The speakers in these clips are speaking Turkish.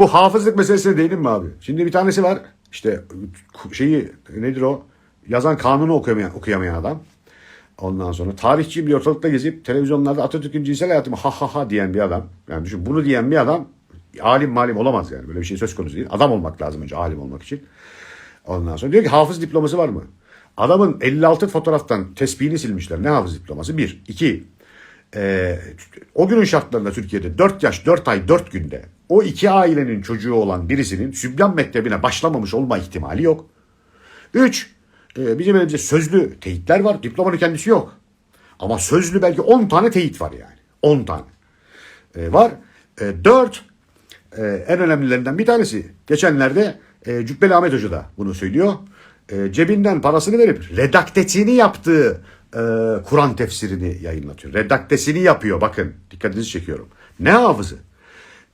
bu hafızlık meselesine değilim mi abi? Şimdi bir tanesi var. İşte şeyi nedir o? Yazan kanunu okuyamayan, okuyamayan adam. Ondan sonra tarihçi bir ortalıkta gezip televizyonlarda Atatürk'ün cinsel hayatı mı ha ha ha diyen bir adam. Yani düşün bunu diyen bir adam alim malim olamaz yani. Böyle bir şey söz konusu değil. Adam olmak lazım önce alim olmak için. Ondan sonra diyor ki hafız diploması var mı? Adamın 56 fotoğraftan tespihini silmişler. Ne hafız diploması? Bir. iki. Ee, o günün şartlarında Türkiye'de 4 yaş 4 ay 4 günde o iki ailenin çocuğu olan birisinin Sübyan Mektebi'ne başlamamış olma ihtimali yok. Üç, e, bizim elimizde sözlü teyitler var. Diplomanın kendisi yok. Ama sözlü belki 10 tane teyit var yani. 10 tane. E, var. E, dört, e, en önemlilerinden bir tanesi. Geçenlerde e, Cübbeli Ahmet Hoca da bunu söylüyor. E, cebinden parasını verip redaktesini yaptığı e, Kur'an tefsirini yayınlatıyor. Redaktesini yapıyor bakın. Dikkatinizi çekiyorum. Ne hafızı?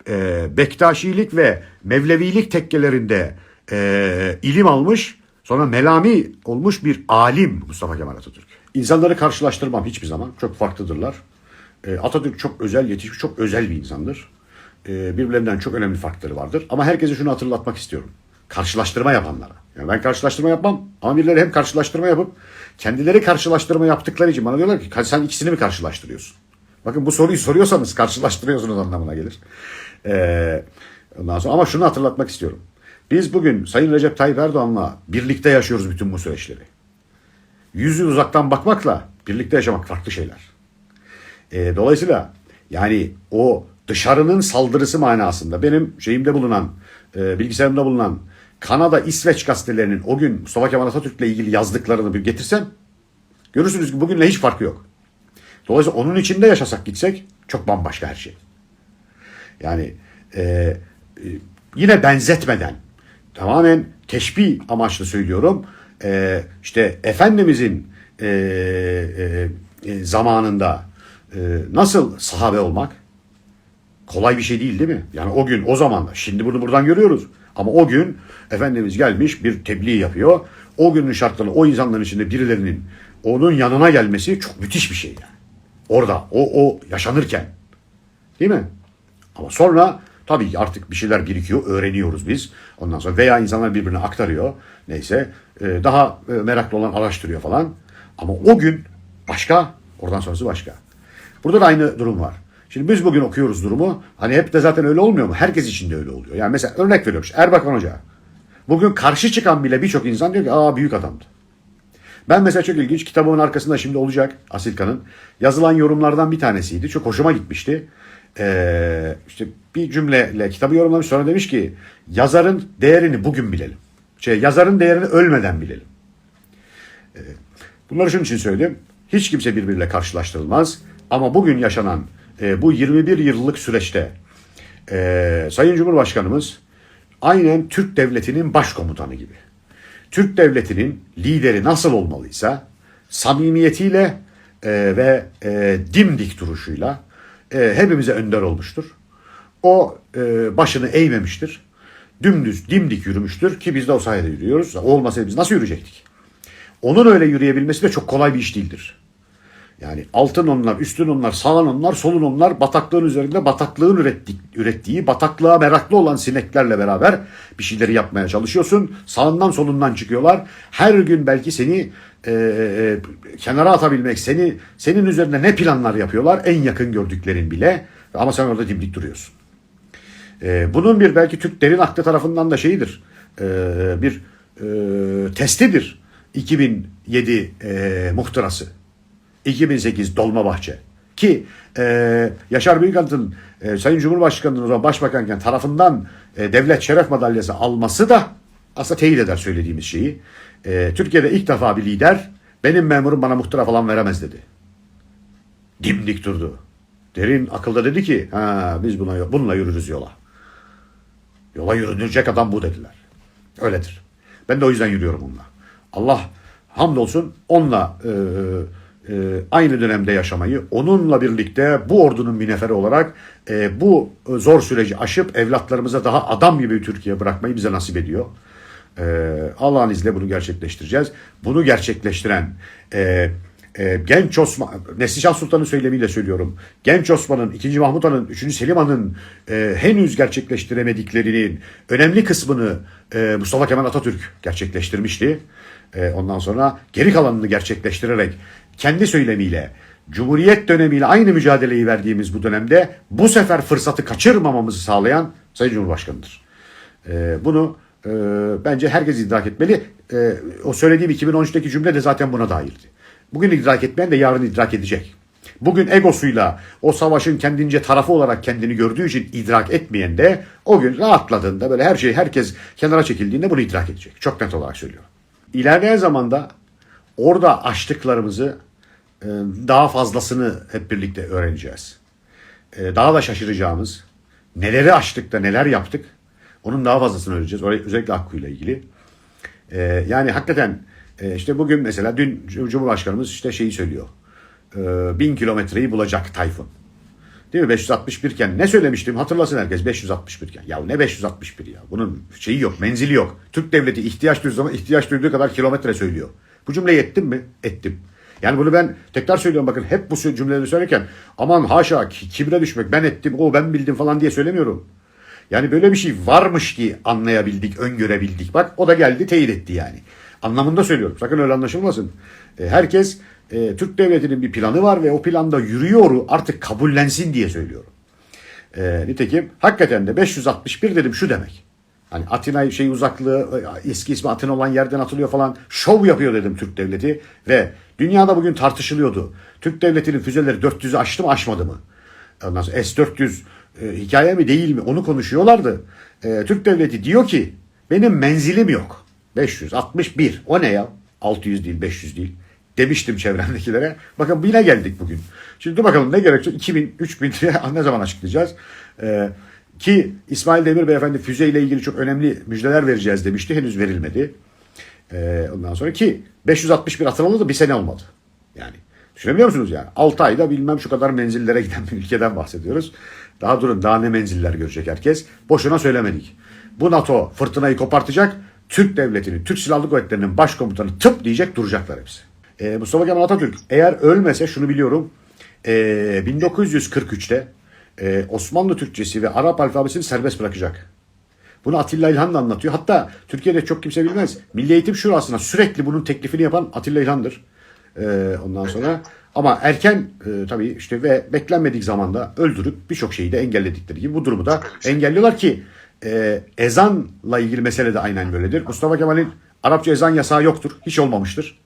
e, Bektaşilik ve Mevlevilik tekkelerinde e, ilim almış, sonra melami olmuş bir alim Mustafa Kemal Atatürk. İnsanları karşılaştırmam hiçbir zaman. Çok farklıdırlar. E, Atatürk çok özel yetişmiş, çok özel bir insandır. E, birbirlerinden çok önemli farkları vardır. Ama herkese şunu hatırlatmak istiyorum. Karşılaştırma yapanlara. Yani ben karşılaştırma yapmam ama birileri hem karşılaştırma yapıp kendileri karşılaştırma yaptıkları için bana diyorlar ki sen ikisini mi karşılaştırıyorsun? Bakın bu soruyu soruyorsanız karşılaştırıyorsunuz anlamına gelir. Ee, ondan sonra ama şunu hatırlatmak istiyorum. Biz bugün Sayın Recep Tayyip Erdoğan'la birlikte yaşıyoruz bütün bu süreçleri. Yüzü uzaktan bakmakla birlikte yaşamak farklı şeyler. Ee, dolayısıyla yani o dışarının saldırısı manasında benim şeyimde bulunan, e, bilgisayarımda bulunan Kanada, İsveç gazetelerinin o gün Mustafa Kemal Atatürk'le ilgili yazdıklarını bir getirsem görürsünüz ki bugünle hiç farkı yok. Dolayısıyla onun içinde yaşasak gitsek çok bambaşka her şey. Yani e, e, yine benzetmeden tamamen teşbih amaçlı söylüyorum. E, işte Efendimizin e, e, e, zamanında e, nasıl sahabe olmak kolay bir şey değil değil mi? Yani o gün o zaman şimdi bunu buradan görüyoruz. Ama o gün Efendimiz gelmiş bir tebliğ yapıyor. O günün şartlarında o insanların içinde birilerinin onun yanına gelmesi çok müthiş bir şey yani. Orada o o yaşanırken. Değil mi? Ama sonra tabii artık bir şeyler birikiyor, öğreniyoruz biz. Ondan sonra veya insanlar birbirine aktarıyor. Neyse e, daha e, meraklı olan araştırıyor falan. Ama o gün başka, oradan sonrası başka. Burada da aynı durum var. Şimdi biz bugün okuyoruz durumu. Hani hep de zaten öyle olmuyor mu? Herkes için de öyle oluyor. Yani mesela örnek veriyorum. Erbakan Hoca. Bugün karşı çıkan bile birçok insan diyor ki aa büyük adamdı. Ben mesela çok ilginç kitabımın arkasında şimdi olacak Asilkan'ın yazılan yorumlardan bir tanesiydi. Çok hoşuma gitmişti. Ee, işte bir cümleyle kitabı yorumlamış sonra demiş ki yazarın değerini bugün bilelim. Şey, yazarın değerini ölmeden bilelim. Ee, bunları şunun için söyledim. Hiç kimse birbiriyle karşılaştırılmaz. Ama bugün yaşanan e, bu 21 yıllık süreçte e, Sayın Cumhurbaşkanımız aynen Türk Devleti'nin başkomutanı gibi. Türk Devleti'nin lideri nasıl olmalıysa samimiyetiyle e, ve e, dimdik duruşuyla e, hepimize önder olmuştur. O e, başını eğmemiştir. Dümdüz, dimdik yürümüştür ki biz de o sayede yürüyoruz. Olmasaydı biz nasıl yürüyecektik? Onun öyle yürüyebilmesi de çok kolay bir iş değildir. Yani altın onlar, üstün onlar, sağın onlar, solun onlar, bataklığın üzerinde bataklığın ürettik, ürettiği, bataklığa meraklı olan sineklerle beraber bir şeyleri yapmaya çalışıyorsun. Sağından solundan çıkıyorlar. Her gün belki seni e, e, kenara atabilmek, seni senin üzerinde ne planlar yapıyorlar en yakın gördüklerin bile. Ama sen orada dimdik duruyorsun. E, bunun bir belki Türk Derin Aklı tarafından da şeyidir, e, bir e, testidir. 2007 e, muhtırası. 2008 Dolmabahçe. Ki e, Yaşar Büyükanıt'ın e, Sayın Cumhurbaşkanı'nın o zaman başbakanken tarafından e, devlet şeref madalyası alması da aslında teyit eder söylediğimiz şeyi. E, Türkiye'de ilk defa bir lider benim memurum bana muhtıra falan veremez dedi. Dimdik durdu. Derin akılda dedi ki ha, biz buna, bununla yürürüz yola. Yola yürünecek adam bu dediler. Öyledir. Ben de o yüzden yürüyorum onunla. Allah hamdolsun onunla e, aynı dönemde yaşamayı, onunla birlikte bu ordunun bir neferi olarak e, bu zor süreci aşıp evlatlarımıza daha adam gibi bir Türkiye bırakmayı bize nasip ediyor. E, Allah'ın izniyle bunu gerçekleştireceğiz. Bunu gerçekleştiren e, e, Genç Osman, Neslişah Sultan'ın söylemiyle söylüyorum. Genç Osman'ın, 2. Mahmut Han'ın, 3. Selim Han'ın e, henüz gerçekleştiremediklerinin önemli kısmını e, Mustafa Kemal Atatürk gerçekleştirmişti. E, ondan sonra geri kalanını gerçekleştirerek kendi söylemiyle Cumhuriyet dönemiyle aynı mücadeleyi verdiğimiz bu dönemde bu sefer fırsatı kaçırmamamızı sağlayan Sayın Cumhurbaşkanı'dır. E, bunu e, bence herkes idrak etmeli. E, o söylediğim 2013'teki cümle de zaten buna dairdi. Bugün idrak etmeyen de yarın idrak edecek. Bugün egosuyla o savaşın kendince tarafı olarak kendini gördüğü için idrak etmeyen de o gün rahatladığında böyle her şey herkes kenara çekildiğinde bunu idrak edecek. Çok net olarak söylüyorum. İlerleyen zamanda orada açtıklarımızı daha fazlasını hep birlikte öğreneceğiz. E, Daha da şaşıracağımız neleri açtık da neler yaptık onun daha fazlasını öğreneceğiz. Özellikle Akku'yla ilgili. E, yani hakikaten e, işte bugün mesela dün Cum- Cumhurbaşkanımız işte şeyi söylüyor. E, bin kilometreyi bulacak Tayfun. Değil mi? 561 iken ne söylemiştim? Hatırlasın herkes 561 iken. Ya ne 561 ya? Bunun şeyi yok, menzili yok. Türk devleti ihtiyaç duyduğu zaman ihtiyaç duyduğu kadar kilometre söylüyor. Bu cümleyi ettim mi? Ettim. Yani bunu ben tekrar söylüyorum bakın hep bu cümleleri söylerken aman haşa ki- kibre düşmek ben ettim o ben bildim falan diye söylemiyorum. Yani böyle bir şey varmış ki anlayabildik, öngörebildik. Bak o da geldi teyit etti yani. Anlamında söylüyorum. Sakın öyle anlaşılmasın. E, herkes e, Türk devletinin bir planı var ve o planda yürüyor artık kabullensin diye söylüyorum. E, nitekim hakikaten de 561 dedim şu demek. Hani Atina şey uzaklığı eski ismi Atina olan yerden atılıyor falan şov yapıyor dedim Türk devleti ve dünyada bugün tartışılıyordu. Türk devletinin füzeleri 400'ü aştı mı aşmadı mı? Ondan sonra S-400 e, hikaye mi değil mi onu konuşuyorlardı. E, Türk devleti diyor ki benim menzilim yok. 561 o ne ya? 600 değil 500 değil. Demiştim çevremdekilere. Bakın yine geldik bugün. Şimdi dur bakalım ne gerekecek? 2000, 3000 diye ne zaman açıklayacağız? E, ki İsmail Demir Beyefendi füze ile ilgili çok önemli müjdeler vereceğiz demişti. Henüz verilmedi. E, ondan sonra ki 561 atılalı da bir sene olmadı. Yani düşünebiliyor musunuz yani? 6 ayda bilmem şu kadar menzillere giden bir ülkeden bahsediyoruz. Daha durun daha ne menziller görecek herkes. Boşuna söylemedik. Bu NATO fırtınayı kopartacak. Türk devletinin, Türk Silahlı Kuvvetleri'nin başkomutanı tıp diyecek duracaklar hepsi. Ee, Mustafa Kemal Atatürk eğer ölmese şunu biliyorum. Ee, 1943'te e, Osmanlı Türkçesi ve Arap alfabesini serbest bırakacak. Bunu Atilla İlhan da anlatıyor. Hatta Türkiye'de çok kimse bilmez. Milli Eğitim Şurası'na sürekli bunun teklifini yapan Atilla İlhan'dır. Ee, ondan sonra ama erken e, tabii işte ve beklenmedik zamanda öldürüp birçok şeyi de engelledikleri gibi bu durumu da engelliyorlar ki e, ezanla ilgili mesele de aynen böyledir. Mustafa Kemal'in Arapça ezan yasağı yoktur. Hiç olmamıştır.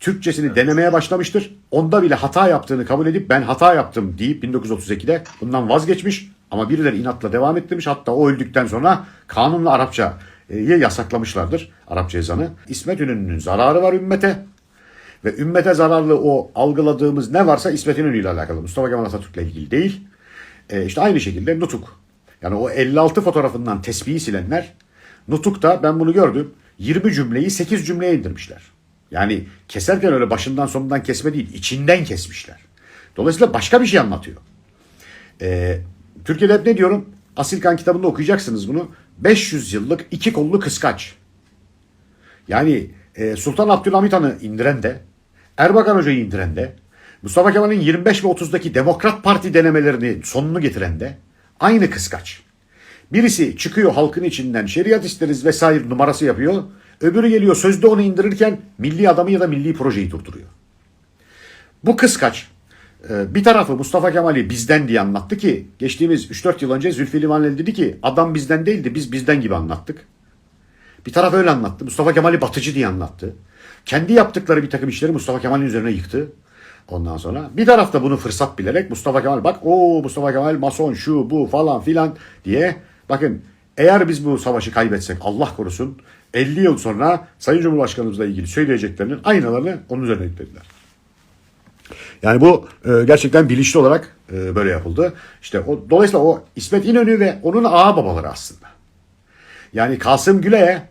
Türkçesini denemeye başlamıştır. Onda bile hata yaptığını kabul edip ben hata yaptım deyip 1932'de bundan vazgeçmiş. Ama birileri inatla devam ettirmiş. Hatta o öldükten sonra kanunla Arapça'yı yasaklamışlardır. Arapça ezanı. İsmet İnönü'nün zararı var ümmete. Ve ümmete zararlı o algıladığımız ne varsa İsmet İnönü ile alakalı. Mustafa Kemal Atatürk'le ilgili değil. E, işte aynı şekilde Nutuk. Yani o 56 fotoğrafından tesbihi silenler Nutuk'ta ben bunu gördüm. 20 cümleyi 8 cümleye indirmişler. Yani keserken öyle başından sonundan kesme değil, içinden kesmişler. Dolayısıyla başka bir şey anlatıyor. Ee, Türkiye'de hep ne diyorum? Asilkan kitabında okuyacaksınız bunu. 500 yıllık iki kollu kıskaç. Yani e, Sultan Abdülhamit Han'ı indiren de, Erbakan Hoca'yı indiren de, Mustafa Kemal'in 25 ve 30'daki Demokrat Parti denemelerini sonunu getiren de aynı kıskaç. Birisi çıkıyor halkın içinden şeriat isteriz vesaire numarası yapıyor. Öbürü geliyor sözde onu indirirken milli adamı ya da milli projeyi durduruyor. Bu kıskaç e, bir tarafı Mustafa Kemal'i bizden diye anlattı ki geçtiğimiz 3-4 yıl önce Zülfü Livaneli dedi ki adam bizden değildi biz bizden gibi anlattık. Bir taraf öyle anlattı. Mustafa Kemal'i batıcı diye anlattı. Kendi yaptıkları bir takım işleri Mustafa Kemal'in üzerine yıktı. Ondan sonra bir tarafta bunu fırsat bilerek Mustafa Kemal bak o Mustafa Kemal mason şu bu falan filan diye bakın eğer biz bu savaşı kaybetsek Allah korusun 50 yıl sonra Sayın Cumhurbaşkanımızla ilgili söyleyeceklerinin aynalarını onun üzerine yüklediler. Yani bu e, gerçekten bilinçli olarak e, böyle yapıldı. İşte o dolayısıyla o İsmet İnönü ve onun ağa babaları aslında. Yani Kasım Güle'ye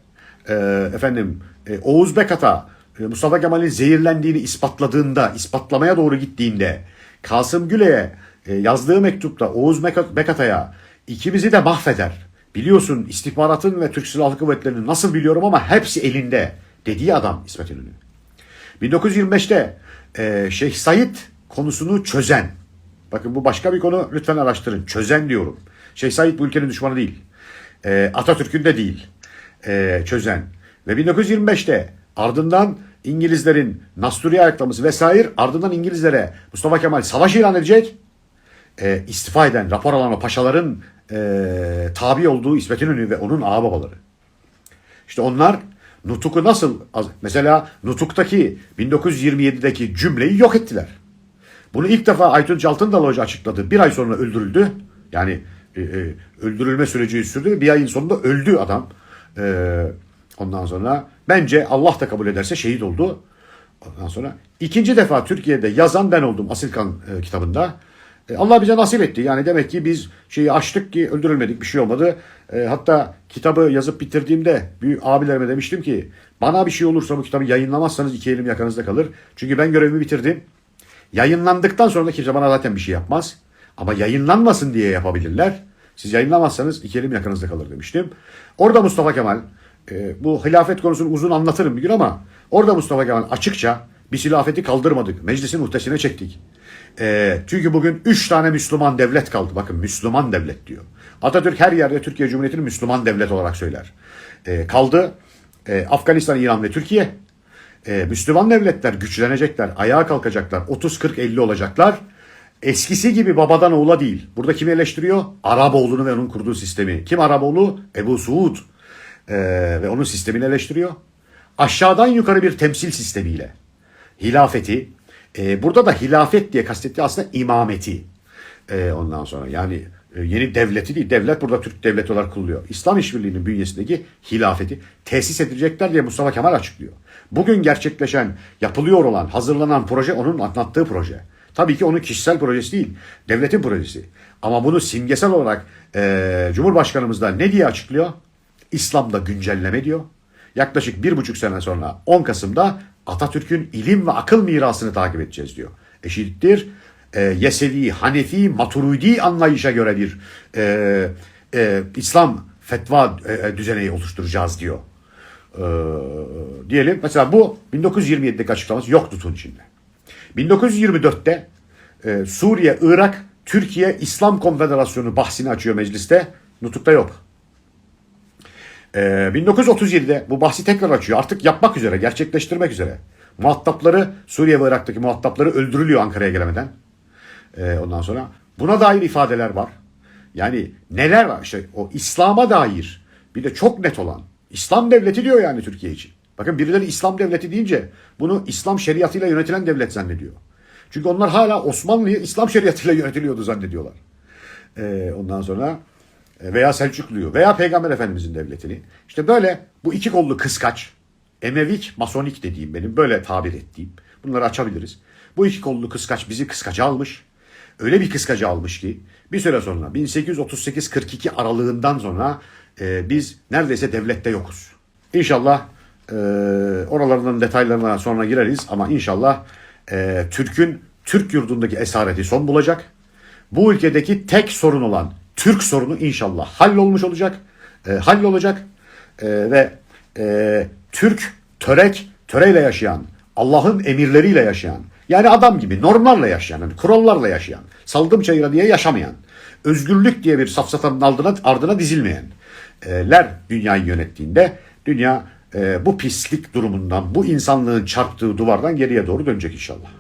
e, efendim e, Oğuz Bekat'a e, Mustafa Kemal'in zehirlendiğini ispatladığında, ispatlamaya doğru gittiğinde Kasım Güle'ye e, yazdığı mektupta Oğuz Bekat- Bekat'a ikimizi de mahveder. Biliyorsun istihbaratın ve Türk Silahlı Kuvvetleri'nin nasıl biliyorum ama hepsi elinde dediği adam İsmet İnönü. 1925'te e, Şeyh Said konusunu çözen. Bakın bu başka bir konu lütfen araştırın. Çözen diyorum. Şeyh Said bu ülkenin düşmanı değil. E, Atatürk'ün de değil. E, çözen. Ve 1925'te ardından İngilizlerin Nasturiye ayaklaması vesaire ardından İngilizlere Mustafa Kemal savaş ilan edecek. E, istifa eden rapor alan o paşaların e, tabi olduğu İsmet İnönü ve onun ağababaları. İşte onlar Nutuk'u nasıl mesela Nutuk'taki 1927'deki cümleyi yok ettiler. Bunu ilk defa Aytunç Altındal Hoca açıkladı. Bir ay sonra öldürüldü. Yani e, e, öldürülme süreci sürdü. Bir ayın sonunda öldü adam. E, ondan sonra bence Allah da kabul ederse şehit oldu. Ondan sonra ikinci defa Türkiye'de yazan ben oldum Asilkan e, kitabında. E, Allah bize nasip etti. Yani demek ki biz şeyi açtık ki öldürülmedik bir şey olmadı. E, hatta kitabı yazıp bitirdiğimde büyük abilerime demiştim ki bana bir şey olursa bu kitabı yayınlamazsanız iki elim yakanızda kalır. Çünkü ben görevimi bitirdim. Yayınlandıktan sonra da kimse bana zaten bir şey yapmaz. Ama yayınlanmasın diye yapabilirler. Siz yayınlamazsanız iki elim yakanızda kalır demiştim. Orada Mustafa Kemal, e, bu hilafet konusunu uzun anlatırım bir gün ama orada Mustafa Kemal açıkça biz hilafeti kaldırmadık. Meclisin muhtesine çektik. E, çünkü bugün üç tane Müslüman devlet kaldı. Bakın Müslüman devlet diyor. Atatürk her yerde Türkiye Cumhuriyeti'ni Müslüman devlet olarak söyler. E, kaldı e, Afganistan, İran ve Türkiye. E, Müslüman devletler güçlenecekler, ayağa kalkacaklar, 30, 40, 50 olacaklar. Eskisi gibi babadan oğula değil. Burada kimi eleştiriyor? Araboğlu'nu ve onun kurduğu sistemi. Kim Araboğlu? Ebu Suud. E, ve onun sistemini eleştiriyor. Aşağıdan yukarı bir temsil sistemiyle. Hilafeti. E, burada da hilafet diye kastettiği aslında imameti. E, ondan sonra yani e, yeni devleti değil. Devlet burada Türk devleti olarak kuruluyor. İslam İşbirliği'nin bünyesindeki hilafeti tesis edilecekler diye Mustafa Kemal açıklıyor. Bugün gerçekleşen, yapılıyor olan, hazırlanan proje onun anlattığı proje. Tabii ki onun kişisel projesi değil, devletin projesi. Ama bunu simgesel olarak e, Cumhurbaşkanımız da ne diye açıklıyor? İslam'da güncelleme diyor. Yaklaşık bir buçuk sene sonra 10 Kasım'da Atatürk'ün ilim ve akıl mirasını takip edeceğiz diyor. Eşittir e, Yesevi, Hanefi, Maturidi anlayışa göre bir e, e, İslam fetva e, düzeneği oluşturacağız diyor. E, diyelim mesela bu 1927'deki açıklaması yok tutun içinde. 1924'te e, Suriye, Irak, Türkiye İslam Konfederasyonu bahsini açıyor mecliste. Nutuk'ta yok. E, 1937'de bu bahsi tekrar açıyor. Artık yapmak üzere, gerçekleştirmek üzere. Muhatapları, Suriye ve Irak'taki muhatapları öldürülüyor Ankara'ya gelemeden. E, ondan sonra buna dair ifadeler var. Yani neler var? İşte o İslam'a dair bir de çok net olan İslam devleti diyor yani Türkiye için. Bakın birileri İslam devleti deyince bunu İslam şeriatıyla yönetilen devlet zannediyor. Çünkü onlar hala Osmanlı'yı İslam şeriatıyla yönetiliyordu zannediyorlar. Ee, ondan sonra veya Selçuklu'yu veya Peygamber Efendimizin devletini. İşte böyle bu iki kollu kıskaç, Emevik, Masonik dediğim benim böyle tabir ettiğim. Bunları açabiliriz. Bu iki kollu kıskaç bizi kıskaca almış. Öyle bir kıskaca almış ki bir süre sonra 1838-42 aralığından sonra e, biz neredeyse devlette yokuz. İnşallah e, oralarının detaylarına sonra gireriz ama inşallah e, Türk'ün Türk yurdundaki esareti son bulacak. Bu ülkedeki tek sorun olan Türk sorunu inşallah hallolmuş olacak. E, hallolacak e, ve e, Türk törek, töreyle yaşayan, Allah'ın emirleriyle yaşayan, yani adam gibi normlarla yaşayan, yani kurallarla yaşayan, saldım çayıra diye yaşamayan, özgürlük diye bir safsatanın ardına, ardına dizilmeyenler dünyayı yönettiğinde dünya e, bu pislik durumundan, bu insanlığın çarptığı duvardan geriye doğru dönecek inşallah.